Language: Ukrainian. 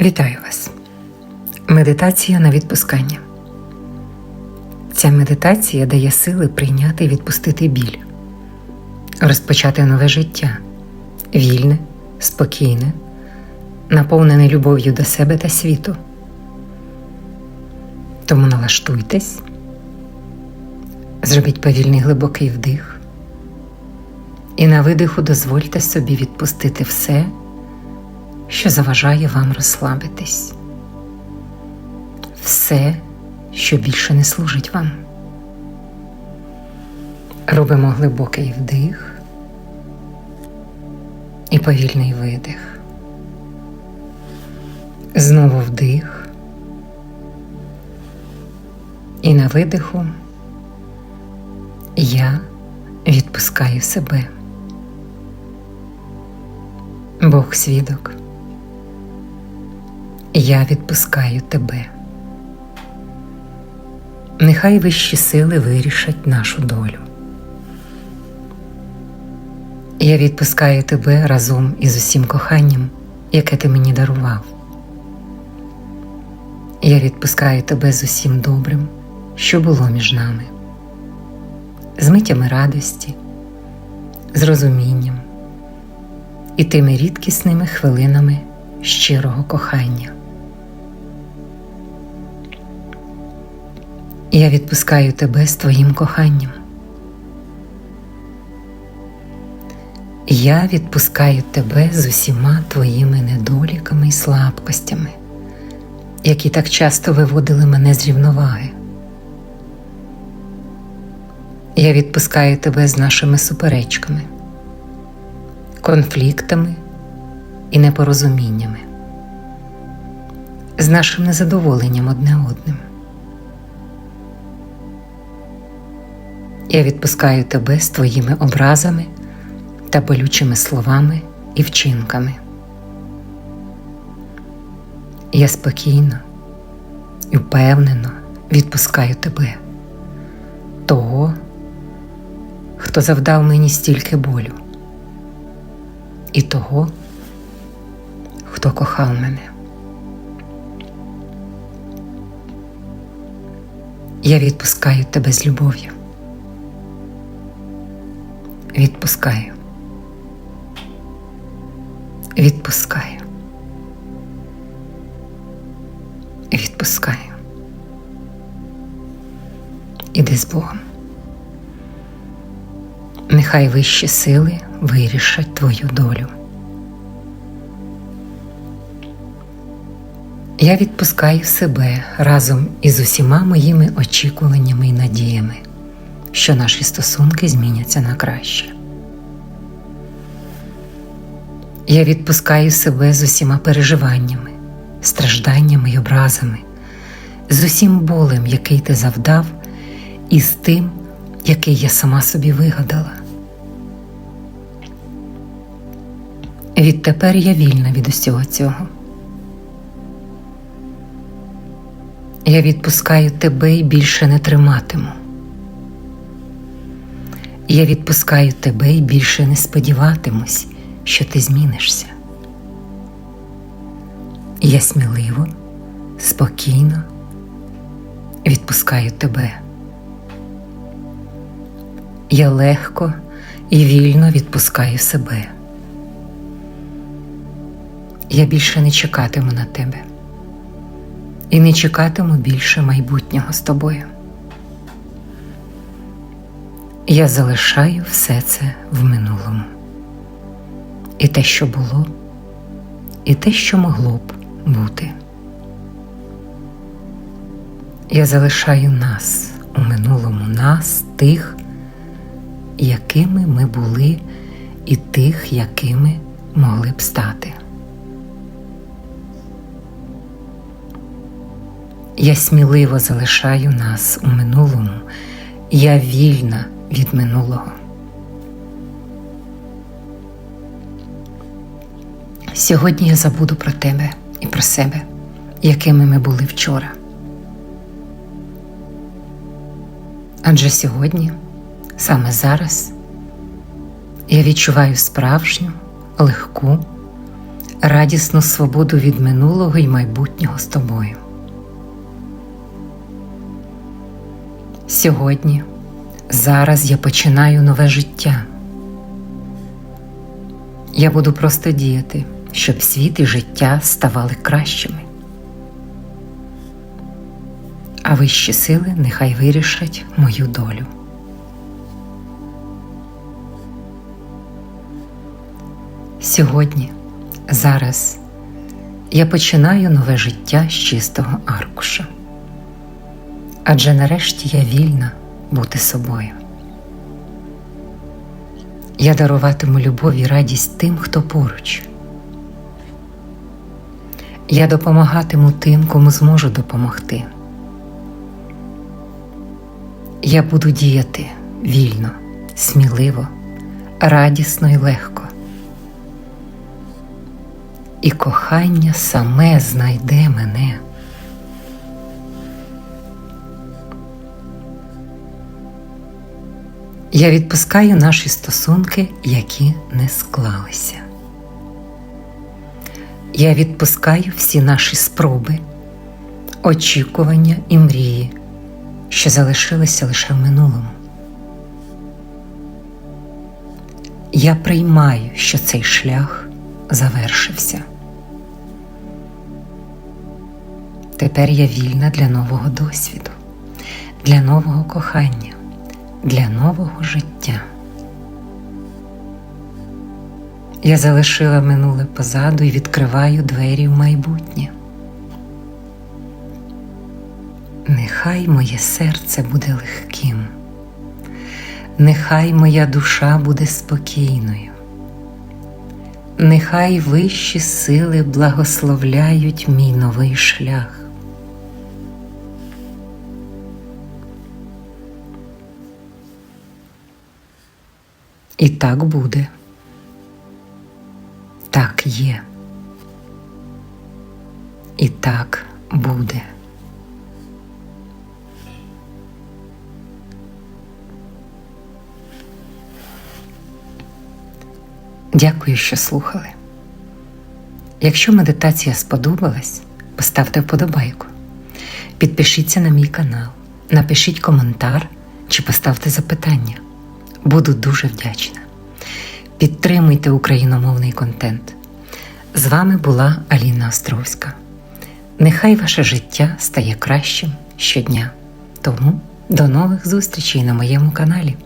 Вітаю вас! Медитація на відпускання. Ця медитація дає сили прийняти і відпустити біль, розпочати нове життя, вільне, спокійне, наповнене любов'ю до себе та світу. Тому налаштуйтесь, зробіть повільний глибокий вдих і на видиху дозвольте собі відпустити все, що заважає вам розслабитись, все, що більше не служить вам. Робимо глибокий вдих і повільний видих. Знову вдих. І на видиху я відпускаю себе. Бог свідок. Я відпускаю тебе. Нехай вищі сили вирішать нашу долю. Я відпускаю тебе разом із усім коханням, яке ти мені дарував. Я відпускаю тебе з усім добрим, що було між нами, з миттями радості, з розумінням і тими рідкісними хвилинами щирого кохання. Я відпускаю тебе з твоїм коханням. Я відпускаю тебе з усіма твоїми недоліками і слабкостями, які так часто виводили мене з рівноваги. Я відпускаю тебе з нашими суперечками, конфліктами і непорозуміннями, з нашим незадоволенням одне одним. Я відпускаю тебе з твоїми образами та болючими словами і вчинками. Я спокійно і впевнено відпускаю тебе, того, хто завдав мені стільки болю, і того, хто кохав мене. Я відпускаю тебе з любов'ю. Відпускаю. Відпускаю. Відпускаю. Іди з Богом. Нехай вищі сили вирішать твою долю. Я відпускаю себе разом із усіма моїми очікуваннями і надіями що наші стосунки зміняться на краще. Я відпускаю себе з усіма переживаннями, стражданнями й образами, з усім болем, який ти завдав, і з тим, який я сама собі вигадала. Відтепер я вільна від усього цього. Я відпускаю тебе і більше не триматиму. Я відпускаю тебе і більше не сподіватимусь, що ти змінишся. Я сміливо, спокійно відпускаю тебе. Я легко і вільно відпускаю себе. Я більше не чекатиму на тебе і не чекатиму більше майбутнього з тобою. Я залишаю все це в минулому. І те, що було, і те, що могло б бути. Я залишаю нас у минулому, нас, тих, якими ми були, і тих, якими могли б стати. Я сміливо залишаю нас у минулому, я вільна від минулого. Сьогодні я забуду про тебе і про себе, якими ми були вчора. Адже сьогодні, саме зараз, я відчуваю справжню, легку, радісну свободу від минулого і майбутнього з тобою. Сьогодні, зараз я починаю нове життя. Я буду просто діяти, щоб світ і життя ставали кращими. А вищі сили нехай вирішать мою долю. Сьогодні, зараз я починаю нове життя з чистого аркуша. Адже нарешті я вільна бути собою. Я даруватиму любов і радість тим, хто поруч. Я допомагатиму тим, кому зможу допомогти. Я буду діяти вільно, сміливо, радісно і легко. І кохання саме знайде мене. Я відпускаю наші стосунки, які не склалися. Я відпускаю всі наші спроби, очікування і мрії, що залишилися лише в минулому. Я приймаю, що цей шлях завершився. Тепер я вільна для нового досвіду, для нового кохання, для нового життя. Я залишила минуле позаду і відкриваю двері в майбутнє. Нехай моє серце буде легким, нехай моя душа буде спокійною, нехай вищі сили благословляють мій новий шлях. І так буде. Так є. І так буде. Дякую, що слухали. Якщо медитація сподобалась, поставте вподобайку. Підпишіться на мій канал, напишіть коментар чи поставте запитання. Буду дуже вдячна. Підтримуйте україномовний контент. З вами була Аліна Островська. Нехай ваше життя стає кращим щодня. Тому до нових зустрічей на моєму каналі.